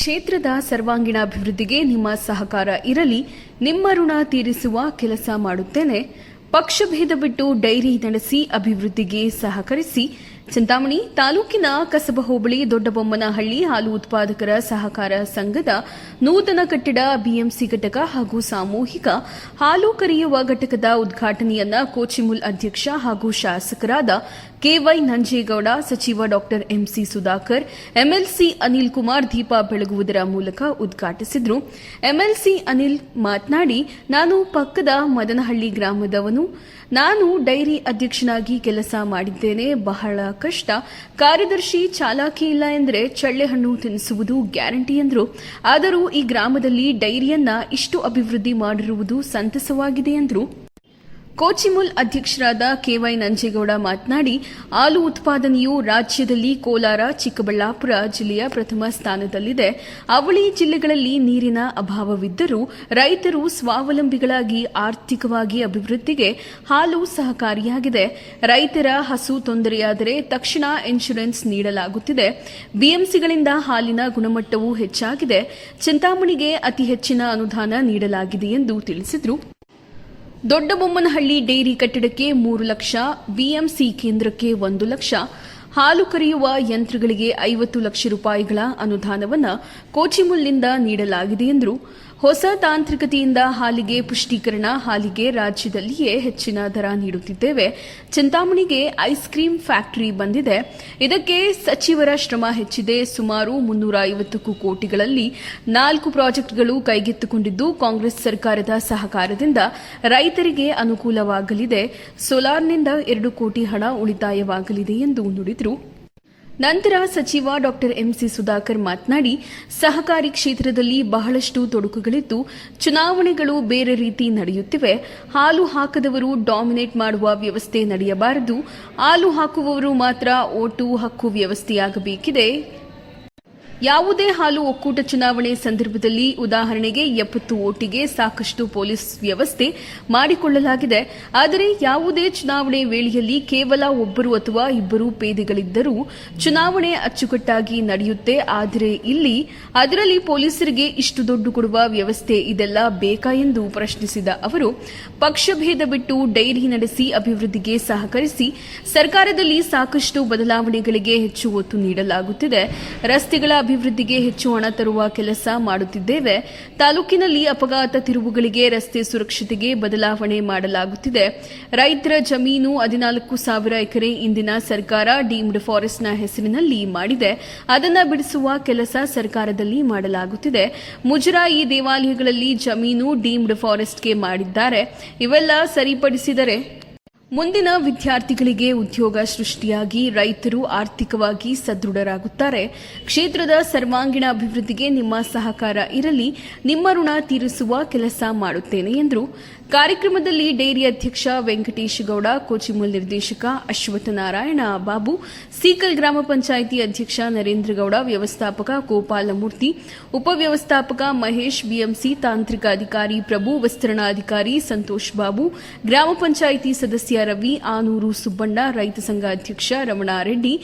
ಕ್ಷೇತ್ರದ ಸರ್ವಾಂಗೀಣ ಅಭಿವೃದ್ಧಿಗೆ ನಿಮ್ಮ ಸಹಕಾರ ಇರಲಿ, ನಿಮ್ಮ ಋಣ ತೀರಿಸುವ ಕೆಲಸ ಮಾಡುತ್ತೇನೆ. ಪಕ್ಷಭೇದ ಬಿಟ್ಟು ಡೈರಿ ನಡೆಸಿ ಅಭಿವೃದ್ಧಿಗೆ ಸಹಕರಿಸಿ. ಚಿಂತಾಮಣಿ ತಾಲೂಕಿನ ಕಸಬ ಹೋಬಳಿ ದೊಡ್ಡಬೊಮ್ಮನಹಳ್ಳಿ ಹಾಲು ಉತ್ಪಾದಕರ ಸಹಕಾರ ಸಂಘದ ನೂತನ ಕಟ್ಟಡ ಬಿಎಂಸಿ ಘಟಕ ಹಾಗೂ ಸಾಮೂಹಿಕ ಹಾಲು ಕರೆಯುವ ಘಟಕದ ಉದ್ಘಾಟನೆಯನ್ನ ಕೋಚಿಮುಲ್ ಅಧ್ಯಕ್ಷ ಹಾಗೂ ಶಾಸಕರಾದ ಕೆವೈ ನಂಜೇಗೌಡ ಸಚಿವ doctor M C Sudhakar, M L C Anil Kumar ದೀಪ ಬೆಳಗುವುದರ ಮೂಲಕ ಉದ್ಘಾಟಿಸಿದರು. ಎಂಎಲ್ಸಿ ಅನಿಲ್ ಮಾತನಾಡಿ, ನಾನು ಪಕ್ಕದ ಮದನಹಳ್ಳಿ ಗ್ರಾಮದವನು. ನಾನು ಡೈರಿ ಅಧ್ಯಕ್ಷನಾಗಿ ಕೆಲಸ ಮಾಡಿದ್ದೇನೆ. ಬಹಳ ಕಷ್ಟ. ಕಾರ್ಯದರ್ಶಿ ಚಾಲಾಕಿ ಇಲ್ಲ ಎಂದರೆ ಚಳ್ಳೆಹಣ್ಣು ತಿನ್ನಿಸುವುದು ಗ್ಯಾರಂಟಿ ಎಂದರು. ಆದರೂ ಈ ಗ್ರಾಮದಲ್ಲಿ ಡೈರಿಯನ್ನ ಇಷ್ಟು ಅಭಿವೃದ್ಧಿ ಮಾಡಿರುವುದು ಸಂತಸವಾಗಿದೆ ಎಂದರು. ಕೋಚಿಮುಲ್ ಅಧ್ಯಕ್ಷರಾದ ಕೆವೈ ನಂಜೇಗೌಡ ಮಾತನಾಡಿ, ಹಾಲು ಉತ್ಪಾದನೆಯು ರಾಜ್ಯದಲ್ಲಿ ಕೋಲಾರ, ಚಿಕ್ಕಬಳ್ಳಾಪುರ ಜಿಲ್ಲೆಯ ಪ್ರಥಮ ಸ್ಥಾನದಲ್ಲಿದೆ. ಅವಳಿ ಜಿಲ್ಲೆಗಳಲ್ಲಿ ನೀರಿನ ಅಭಾವವಿದ್ದರೂ ರೈತರು ಸ್ವಾವಲಂಬಿಗಳಾಗಿ ಆರ್ಥಿಕವಾಗಿ ಅಭಿವೃದ್ಧಿಗೆ ಹಾಲು ಸಹಕಾರಿಯಾಗಿದೆ. ರೈತರ ಹಸು ತೊಂದರೆಯಾದರೆ ತಕ್ಷಣ ಇನ್ಶೂರೆನ್ಸ್ ನೀಡಲಾಗುತ್ತಿದೆ. ಬಿಎಂಸಿಗಳಿಂದ ಹಾಲಿನ ಗುಣಮಟ್ಟವೂ ಹೆಚ್ಚಾಗಿದೆ. ಚಿಂತಾಮಣಿಗೆ ಅತಿ ಹೆಚ್ಚಿನ ಅನುದಾನ ನೀಡಲಾಗಿದೆ ಎಂದು ತಿಳಿಸಿದರು. ದೊಡ್ಡಬೊಮ್ಮನಹಳ್ಳಿ ಡೈರಿ ಕಟ್ಟಡಕ್ಕೆ ಮೂರು ಲಕ್ಷ, ಬಿಎಂಸಿ ಕೇಂದ್ರಕ್ಕೆ ಒಂದು ಲಕ್ಷ. ಹಾಲು ಕರೆಯುವ ಯಂತ್ರಗಳಿಗೆ ಐವತ್ತು ಲಕ್ಷ ರೂಪಾಯಿಗಳ ಅನುದಾನವನ್ನು ಕೋಚಿಮುಲ್ನಿಂದ ನೀಡಲಾಗಿದೆ ಎಂದರು. ಹೊಸ ತಾಂತ್ರಿಕತೆಯಿಂದ ಹಾಲಿಗೆ ಪುಷ್ಟೀಕರಣ, ಹಾಲಿಗೆ ರಾಜ್ಯದಲ್ಲಿಯೇ ಹೆಚ್ಚಿನ ದರ ನೀಡುತ್ತಿದ್ದೇವೆ. ಚಿಂತಾಮಣಿಗೆ ಐಸ್ ಕ್ರೀಂ ಫ್ಯಾಕ್ಟರಿ ಬಂದಿದೆ. ಇದಕ್ಕೆ ಸಚಿವರ ಶ್ರಮ ಹೆಚ್ಚಿದೆ. ಸುಮಾರು ಮುನ್ನೂರ ಐವತ್ತಕ್ಕೂ ಕೋಟಿಗಳಲ್ಲಿ ನಾಲ್ಕು ಪ್ರಾಜೆಕ್ಟ್ಗಳು ಕೈಗೆತ್ತಿಕೊಂಡಿದ್ದು, ಕಾಂಗ್ರೆಸ್ ಸರ್ಕಾರದ ಸಹಕಾರದಿಂದ ರೈತರಿಗೆ ಅನುಕೂಲವಾಗಲಿದೆ. ಸೋಲಾರ್ನಿಂದ ಎರಡು ಕೋಟಿ ಹಣ ಉಳಿತಾಯವಾಗಲಿದೆ ಎಂದು ನುಡಿದರು ನಂತರ ಸಚಿವ ಡಾಕ್ಟರ್ ಎಂಸಿ ಸುಧಾಕರ್ ಮಾತನಾಡಿ, ಸಹಕಾರಿ ಕ್ಷೇತ್ರದಲ್ಲಿ ಬಹಳಷ್ಟು ತೊಡಕುಗಳಿದ್ದು, ಚುನಾವಣೆಗಳು ಬೇರೆ ರೀತಿ ನಡೆಯುತ್ತಿವೆ. ಹಾಲು ಹಾಕದವರು ಡಾಮಿನೇಟ್ ಮಾಡುವ ವ್ಯವಸ್ಥೆ ನಡೆಯಬಾರದು. ಹಾಲು ಹಾಕುವವರು ಮಾತ್ರ ಓಟು ಹಕ್ಕು ವ್ಯವಸ್ಥೆಯಾಗಬೇಕಿದೆ. ಯಾವುದೇ ಹಾಲು ಒಕ್ಕೂಟ ಚುನಾವಣೆ ಸಂದರ್ಭದಲ್ಲಿ ಉದಾಹರಣೆಗೆ ಎಪ್ಪತ್ತು ಓಟಿಗೆ ಸಾಕಷ್ಟು ಪೊಲೀಸ್ ವ್ಯವಸ್ಥೆ ಮಾಡಿಕೊಳ್ಳಲಾಗಿದೆ. ಆದರೆ ಯಾವುದೇ ಚುನಾವಣೆ ವೇಳೆಯಲ್ಲಿ ಕೇವಲ ಒಬ್ಬರು ಅಥವಾ ಇಬ್ಬರು ಪೇದೆಗಳಿದ್ದರೂ ಚುನಾವಣೆ ಅಚ್ಚುಕಟ್ಟಾಗಿ ನಡೆಯುತ್ತೆ. ಆದರೆ ಇಲ್ಲಿ ಅದರಲ್ಲಿ ಪೊಲೀಸರಿಗೆ ಇಷ್ಟು ದುಡ್ಡು ಕೊಡುವ ವ್ಯವಸ್ಥೆ ಇದೆಲ್ಲ ಬೇಕಾ ಎಂದು ಪ್ರಶ್ನಿಸಿದ ಅವರು ಪಕ್ಷಭೇದ ಬಿಟ್ಟು ಡೈರಿ ನಡೆಸಿ ಅಭಿವೃದ್ಧಿಗೆ ಸಹಕರಿಸಿ ಸರ್ಕಾರದಲ್ಲಿ ಸಾಕಷ್ಟು ಬದಲಾವಣೆಗಳಿಗೆ ಹೆಚ್ಚು ಒತ್ತು ನೀಡಲಾಗುತ್ತಿದೆ. ರಸ್ತೆಗಳ ಅಭಿವೃದ್ಧಿಗೆ ಹೆಚ್ಚು ಹಣ ತರುವ ಕೆಲಸ ಮಾಡುತ್ತಿದ್ದೇವೆ. ತಾಲೂಕಿನಲ್ಲಿ ಅಪಘಾತ ತಿರುವುಗಳಿಗೆ ರಸ್ತೆ ಸುರಕ್ಷತೆಗೆ ಬದಲಾವಣೆ ಮಾಡಲಾಗುತ್ತಿದೆ. ರೈತರ ಜಮೀನು ಹದಿನಾಲ್ಕು ಸಾವಿರ ಎಕರೆ ಇಂದಿನ ಸರ್ಕಾರ ಡೀಮ್ಡ್ ಫಾರೆಸ್ಟ್ನ ಹೆಸರಿನಲ್ಲಿ ಮಾಡಿದೆ. ಅದನ್ನ ಬಿಡಿಸುವ ಕೆಲಸ ಸರ್ಕಾರದಲ್ಲಿ ಮಾಡಲಾಗುತ್ತಿದೆ. ಮುಜರಾಯಿ ದೇವಾಲಯಗಳಲ್ಲಿ ಜಮೀನು ಡೀಮ್ಡ್ ಫಾರೆಸ್ಟ್ಗೆ ಮಾಡಿದ್ದಾರೆ. ಇವೆಲ್ಲ ಸರಿಪಡಿಸಿದರೆ ಮುಂದಿನ ವಿದ್ಯಾರ್ಥಿಗಳಿಗೆ ಉದ್ಯೋಗ ಸೃಷ್ಟಿಯಾಗಿ ರೈತರು ಆರ್ಥಿಕವಾಗಿ ಸದೃಢರಾಗುತ್ತಾರೆ. ಕ್ಷೇತ್ರದ ಸರ್ವಾಂಗೀಣ ಅಭಿವೃದ್ಧಿಗೆ ನಿಮ್ಮ ಸಹಕಾರ ಇರಲಿ. ನಿಮ್ಮ ಋಣ ತೀರಿಸುವ ಕೆಲಸ ಮಾಡುತ್ತೇನೆ ಎಂದರು. ಕಾರ್ಯಕ್ರಮದಲ್ಲಿ ಡೈರಿ ಅಧ್ಯಕ್ಷ ವೆಂಕಟೇಶ್ ಗೌಡ ಕೋಚಿಮೂಲ್ ನಿರ್ದೇಶಕ ಅಶ್ವಥ್ ನಾರಾಯಣ, ಬಾಬು ಸೀಕಲ್ ಗ್ರಾಮ ಪಂಚಾಯಿತಿ ಅಧ್ಯಕ್ಷ ನರೇಂದ್ರ ಗೌಡ, ವ್ಯವಸ್ಥಾಪಕ ಗೋಪಾಲಮೂರ್ತಿ, ಉಪವ್ಯವಸ್ಥಾಪಕ ಮಹೇಶ್, ಬಿಎಂಸಿ ತಾಂತ್ರಿಕ ಅಧಿಕಾರಿ ಪ್ರಭು, ವಿಸ್ತರಣಾಧಿಕಾರಿ ಸಂತೋಷ್ ಬಾಬು, ಗ್ರಾಮ ಪಂಚಾಯಿತಿ ಸದಸ್ಯ ರವಿ, ಆನೂರು ಸುಬ್ಬಣ್ಣ, ರೈತ ಸಂಘ ಅಧ್ಯಕ್ಷ ರಮಣಾರೆಡ್ಡಿ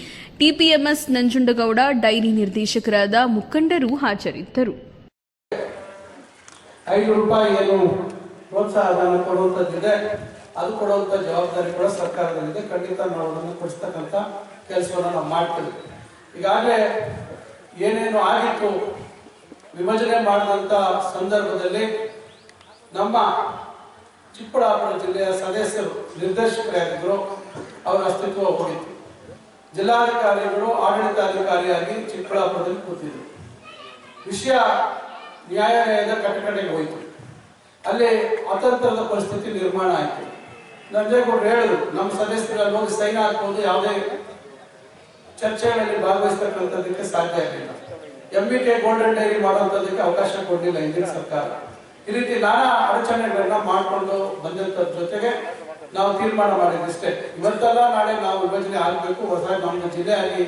ಟಿಪಿಎಂಎಸ್ ನಂಜುಂಡಗೌಡ, ಡೈರಿ ನಿರ್ದೇಶಕರಾದ ಮುಖಂಡರು ಹಾಜರಿದ್ದರು. ಐದು ರೂಪಾಯಿ ಏನು ಪ್ರೋತ್ಸಾಹ ಧನ ಕೊಡುವಂಥದ್ದಿದೆ ಅದು ಕೊಡುವಂಥ ಜವಾಬ್ದಾರಿ ಕೂಡ ಸರ್ಕಾರದಲ್ಲಿದೆ. ಖಂಡಿತ ನಾವು ಅದನ್ನು ಕೊಡಿಸ್ತಕ್ಕಂಥ ಕೆಲಸವನ್ನು ನಾವು ಮಾಡ್ತೀವಿ. ಈಗಾಗಲೇ ಏನೇನು ಆಗಿತ್ತು, ವಿಭಜನೆ ಮಾಡಿದಂಥ ಸಂದರ್ಭದಲ್ಲಿ ನಮ್ಮ ಚಿಕ್ಕಬಳ್ಳಾಪುರ ಜಿಲ್ಲೆಯ ಸದಸ್ಯರು ನಿರ್ದೇಶಕರಾಗಿದ್ದರು ಅವರ ಅಸ್ತಿತ್ವ ಹೋಗಿತ್ತು. ಜಿಲ್ಲಾಧಿಕಾರಿಗಳು, ಆಡಳಿತಾಧಿಕಾರಿಯಾಗಿ ಚಿಕ್ಕಬಳ್ಳಾಪುರದಲ್ಲಿ ಕೂತಿದ್ರು. ವಿಷಯ ನ್ಯಾಯಾಲಯದ ಕಟಕಟೆಗೆ ಹೋಯಿತು. ಅಲ್ಲಿ ಅತಂತ್ರದ ಪರಿಸ್ಥಿತಿ ನಿರ್ಮಾಣ ಆಯಿತು. ನಂಜೇಗೌಡರು ಹೇಳಿದ್ರು, ನಮ್ಮ ಸದಸ್ಯರಲ್ಲಿ ಹೋಗಿ ಸೈನ್ ಹಾಕ್ಬೋದು ಯಾವುದೇ ಚರ್ಚೆಗಳಲ್ಲಿ ಭಾಗವಹಿಸ್ತಕ್ಕಂಥದ್ದಕ್ಕೆ ಸಾಧ್ಯ ಆಗಲಿಲ್ಲ M B K golden diary ಮಾಡುವಂಥದ್ದಕ್ಕೆ ಅವಕಾಶ ಕೊಡಲಿಲ್ಲ ಹಿಂದಿನ ಸರ್ಕಾರ. ಈ ರೀತಿ ನಾನಾ ಅಡಚಣೆಗಳನ್ನ ಮಾಡಿಕೊಂಡು ಬಂದಂತ ಜೊತೆಗೆ ನಾವು ತೀರ್ಮಾನ ಮಾಡಿದ್ವಿ ಇಷ್ಟೇ ಇವತ್ತಲ್ಲ ನಾಳೆ ನಾವು ವಿಭಜನೆ ಆಗಬೇಕು. ಹೊಸ ನಮ್ಮ ಆಗಿ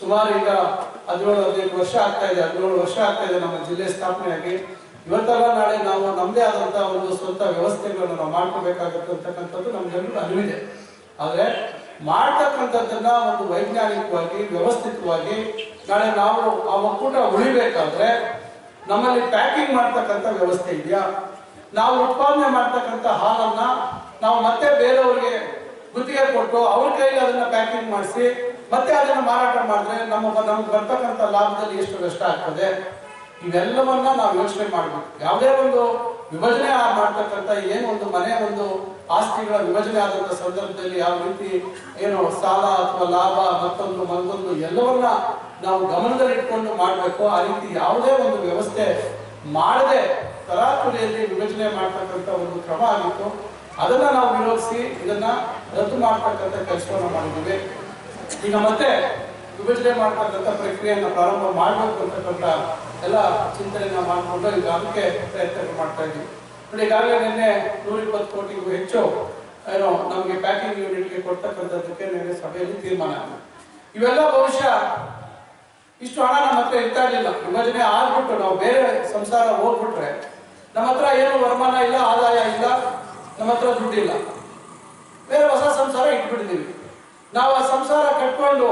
ಸುಮಾರು ಈಗ ಹದಿನೇಳು ಹದಿನೆಂಟು ವರ್ಷ ಆಗ್ತಾ ಇದೆ. ಹದಿನೇಳು ವರ್ಷ ಆಗ್ತಾ ಇದೆ ನಮ್ಮ ಜಿಲ್ಲೆ ಸ್ಥಾಪನೆಯಾಗಿ. ಇವತ್ತಲ್ಲ ನಾಳೆ ನಾವು ನಮ್ಮದೇ ಆದಂತಹ ಒಂದು ಸ್ವಂತ ವ್ಯವಸ್ಥೆಗಳನ್ನು ನಾವು ಮಾಡ್ಕೋಬೇಕಾಗುತ್ತೆ ಅಂತಕ್ಕಂಥದ್ದು ನಮ್ಗೆಲ್ಲರೂ ಅರಿವಿದೆ. ಆದ್ರೆ ಮಾಡ್ತಕ್ಕಂಥದ್ದನ್ನ ಒಂದು ವೈಜ್ಞಾನಿಕವಾಗಿ, ವ್ಯವಸ್ಥಿತವಾಗಿ ನಾಳೆ ನಾವು ಆ ಒಕ್ಕೂಟ ಉಳಿಬೇಕಾದ್ರೆ ನಮ್ಮಲ್ಲಿ ಪ್ಯಾಕಿಂಗ್ ಮಾಡ್ತಕ್ಕಂಥ ವ್ಯವಸ್ಥೆ ಇದೆಯಾ? ನಾವು ಉತ್ಪಾದನೆ ಮಾಡ್ತಕ್ಕಂಥ ಹಾಲನ್ನ ನಾವು ಮತ್ತೆ ಬೇರೆಯವರಿಗೆ ಗುತ್ತಿಗೆ ಕೊಟ್ಟು ಅವ್ರ ಕೈಲಿ ಅದನ್ನ ಪ್ಯಾಕಿಂಗ್ ಮಾಡಿಸಿ ಮತ್ತೆ ಅದನ್ನ ಮಾರಾಟ ಮಾಡಿದ್ರೆ ನಮ್ಮ ನಮ್ಗೆ ಬರ್ತಕ್ಕಂಥ ಲಾಭದಲ್ಲಿ ಎಷ್ಟು ನಷ್ಟ ಆಗ್ತದೆ? ಇವೆಲ್ಲವನ್ನ ನಾವು ಯೋಚನೆ ಮಾಡಬೇಕು. ಯಾವುದೇ ಒಂದು ವಿಭಜನೆ ಮಾಡ್ತಕ್ಕಂಥ ಏನು ಒಂದು ಮನೆ, ಒಂದು ಆಸ್ತಿಗಳ ವಿಭಜನೆ ಆದಂತ ಸಂದರ್ಭದಲ್ಲಿ ಯಾವ ರೀತಿ ಏನು ಸಾಲ ಅಥವಾ ಲಾಭ, ಮತ್ತೊಂದು ಮತ್ತೊಂದು ಎಲ್ಲವನ್ನ ನಾವು ಗಮನದಲ್ಲಿಟ್ಕೊಂಡು ಮಾಡಬೇಕು, ಆ ರೀತಿ ಯಾವುದೇ ಒಂದು ವ್ಯವಸ್ಥೆ ಮಾಡದೆ ತರಾತುರಿಯಲ್ಲಿ ವಿಭಜನೆ ಮಾಡ್ತಕ್ಕಂಥ ಒಂದು ಕ್ರಮ ಆಗಿತ್ತು. ಅದನ್ನ ನಾವು ವಿರೋಧಿಸಿ ಇದನ್ನ ರದ್ದು ಮಾಡ್ತಕ್ಕಂಥ ಕೆಲಸವನ್ನು ಮಾಡಿದ್ದೀವಿ. ಈಗ ಮತ್ತೆ ವಿಭಜನೆ ಮಾಡ್ತಕ್ಕಂಥ ಪ್ರಕ್ರಿಯೆಯನ್ನು ಪ್ರಾರಂಭ ಮಾಡಬೇಕು ಅಂತಕ್ಕಂಥ ಎಲ್ಲ ಚಿಂತನೆಯನ್ನ ಮಾಡಿಕೊಂಡು ಈಗ ಅದಕ್ಕೆ ಪ್ರಯತ್ನ ಮಾಡ್ತಾ ಇದ್ದೀವಿ ನೋಡಿ, ಈಗಾಗಲೇ ನಿನ್ನೆ ನೂರ ಇಪ್ಪತ್ತು ಕೋಟಿಗೂ ಹೆಚ್ಚು, ಏನೋ, ನಮಗೆ ಪ್ಯಾಕಿಂಗ್ ಯೂನಿಟ್ಗೆ ಕೊಡ್ತಕ್ಕಂಥದ್ದಕ್ಕೆ ನಿನ್ನೆ ಸಭೆಯಲ್ಲಿ ತೀರ್ಮಾನ ಇವೆಲ್ಲ ಬಹುಶಃ ಇಷ್ಟು ಹಣ ನಮ್ಮ ಹತ್ರ ಇರ್ತಾ ಇರಲಿಲ್ಲ. ವಿಭಜನೆ ಆಗ್ಬಿಟ್ಟು ನಾವು ಬೇರೆ ಸಂಸಾರ ಹೋಗ್ಬಿಟ್ರೆ ನಮ್ಮ ಹತ್ರ ಏನು ವರಮಾನ ಇಲ್ಲ, ಆದಾಯ ಇಲ್ಲ, ನಮ್ಮ ಹತ್ರ ದುಡ್ಡಿಲ್ಲ. ಬೇರೆ ಹೊಸ ಸಂಸಾರ ಇಟ್ಬಿಟ್ಟಿದ್ದೀವಿ. ನಾವು ಆ ಸಂಸಾರ ಕಟ್ಕೊಂಡು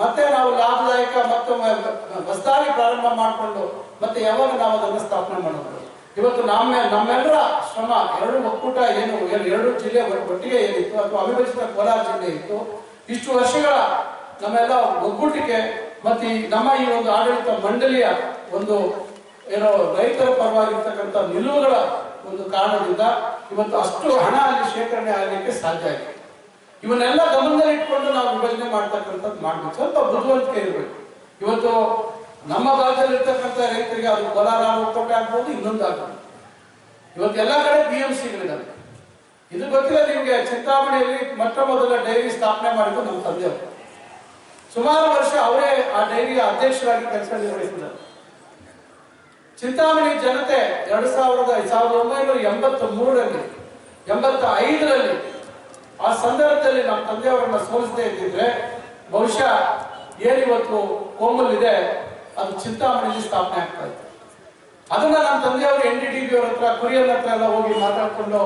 ಮತ್ತೆ ನಾವು ಲಾಭದಾಯಕ ಮತ್ತು ಹೊಸದಾಗಿ ಪ್ರಾರಂಭ ಮಾಡಿಕೊಂಡು ಮತ್ತೆ ಯಾವಾಗ ನಾವು ಅದನ್ನು ಸ್ಥಾಪನೆ ಮಾಡೋದು? ಇವತ್ತು ನಮ್ಮ ನಮ್ಮೆಲ್ಲರ ಶ್ರಮ, ಎರಡು ಒಕ್ಕೂಟ ಏನು, ಎರಡು ಜಿಲ್ಲೆ ಒಟ್ಟಿಗೆ ಏನಿತ್ತು, ಅಥವಾ ಅವಿಭಜಿತ ಕೋಲಾರ ಜಿಲ್ಲೆ ಇತ್ತು, ಇಷ್ಟು ವರ್ಷಗಳ ನಮ್ಮೆಲ್ಲ ಒಗ್ಗೂಟಿಗೆ ಮತ್ತೆ ನಮ್ಮ ಈ ಒಂದು ಆಡಳಿತ ಮಂಡಳಿಯ ಒಂದು ಏನೋ ರೈತರ ಪರವಾಗಿರ್ತಕ್ಕಂಥ ನಿಲುವುಗಳ ಒಂದು ಕಾರಣದಿಂದ ಇವತ್ತು ಅಷ್ಟು ಹಣ ಅಲ್ಲಿ ಶೇಖರಣೆ ಆಗಲಿಕ್ಕೆ ಸಾಧ್ಯ ಆಗಿದೆ. ಇವನ್ನೆಲ್ಲ ಗಮನದಲ್ಲಿ ಇಟ್ಕೊಂಡು ನಾವು ವಿಭಜನೆ ಮಾಡ್ತಕ್ಕಂಥದ್ದು ಮಾಡ್ಬೇಕು. ಸ್ವಲ್ಪ ಬುದ್ಧಿವಂತಿಕೆ ಇರಬೇಕು. ಇವತ್ತು ನಮ್ಮ ಭಾಗದಲ್ಲಿ ಇರ್ತಕ್ಕಂಥ ರೈತರಿಗೆ ಅದು ಕೋಲಾರ ಒಕ್ಕೂಟ ಆಗ್ಬೋದು, ಇನ್ನೊಂದು ಆಗ್ಬೋದು. ಇವತ್ತು ಎಲ್ಲ ಕಡೆ ಬಿ ಎಂ ಸಿಗಳಿದ್ದಾವೆ ಇದು ಗೊತ್ತಿಲ್ಲ ನಿಮಗೆ, ಚಿಂತಾಮಣಿಯಲ್ಲಿ ಮೊಟ್ಟ ಮೊದಲ ಡೈರಿ ಸ್ಥಾಪನೆ ಮಾಡಿದ್ದು ನಮ್ಮ ತಂದೆಯವರು. ಸುಮಾರು ವರ್ಷ ಅವರೇ ಆ ಡೈರಿಯ ಅಧ್ಯಕ್ಷರಾಗಿ ಕೆಲಸ ನಿರ್ವಹಿಸಿದ್ದಾರೆ. ಚಿಂತಾಮಣಿ ಜನತೆ ಎರಡ್ ಸಾವಿರದ ಸಾವಿರದ ಒಂಬೈನೂರ ಎಂಬತ್ತ ಮೂರರಲ್ಲಿ ಎಂಬತ್ತ ಐದರಲ್ಲಿ ಆ ಸಂದರ್ಭದಲ್ಲಿ ನಮ್ಮ ತಂದೆಯವರನ್ನ ಸೋಲಿಸದೇ ಇದ್ದಿದ್ರೆ ಬಹುಶಃ ಏನಿವತ್ತು ಕೋಮಲ್ ಇದೆ ಅದು ಚಿಂತಾಮಣಿಲಿ ಸ್ಥಾಪನೆ ಆಗ್ತಾ ಇತ್ತು. ಅದನ್ನ ನಮ್ಮ ತಂದೆಯವರು ಎನ್ ಡಿ ಟಿ ಹತ್ರ ಕುರಿಯರ್ ಹತ್ರ ಎಲ್ಲ ಹೋಗಿ ಮಾತಾಡ್ಕೊಂಡು